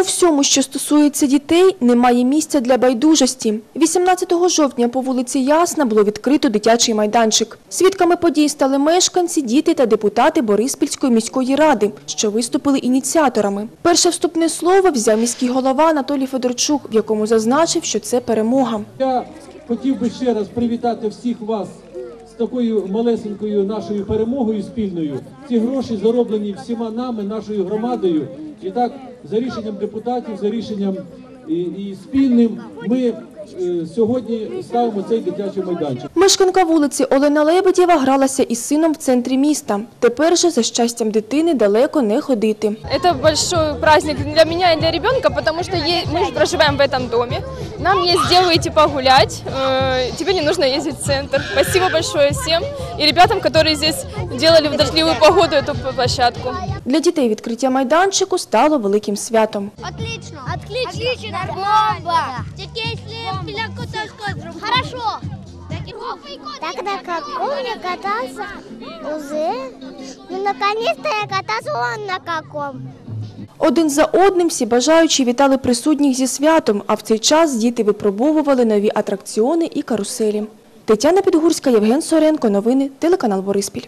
У всьому, що стосується дітей, немає місця для байдужості. 18 жовтня по вулиці Ясна було відкрито дитячий майданчик. Свідками подій стали мешканці, діти та депутати Бориспільської міської ради, що виступили ініціаторами. Перше вступне слово взяв міський голова Анатолій Федорчук, в якому зазначив, що це перемога. Я хотів би ще раз привітати всіх вас такою малесенькою нашою перемогою спільною. Ці гроші зароблені всіма нами, нашою громадою. І так, за рішенням депутатів, за рішенням і, і спільним, ми сьогодні ставимо цей дитячий майданчик. Мешканка вулиці Олена Лебедєва гралася із сином в центрі міста. Тепер же за щастям дитини далеко не ходити. Это большой праздник для меня и для ребенка, потому что е- мы же проживаем в этом доме. Нам есть где выйти погулять. э, Тебе не нужно ездить в центр. Спасибо большое всем и ребятам, которые здесь делали в дождливую погоду эту площадку. Для дітей відкриття майданчику стало великим святом. Отлично. Отлично. Отлично. Бомба. Хорошо. Так на каком я катался уже? Ну, наконец-то я катался вон на каком. Один за одним всі бажаючі вітали присутніх зі святом, а в цей час діти випробовували нові атракціони і каруселі. Тетяна Підгурська, Євген Соренко. Новини телеканал Бориспіль.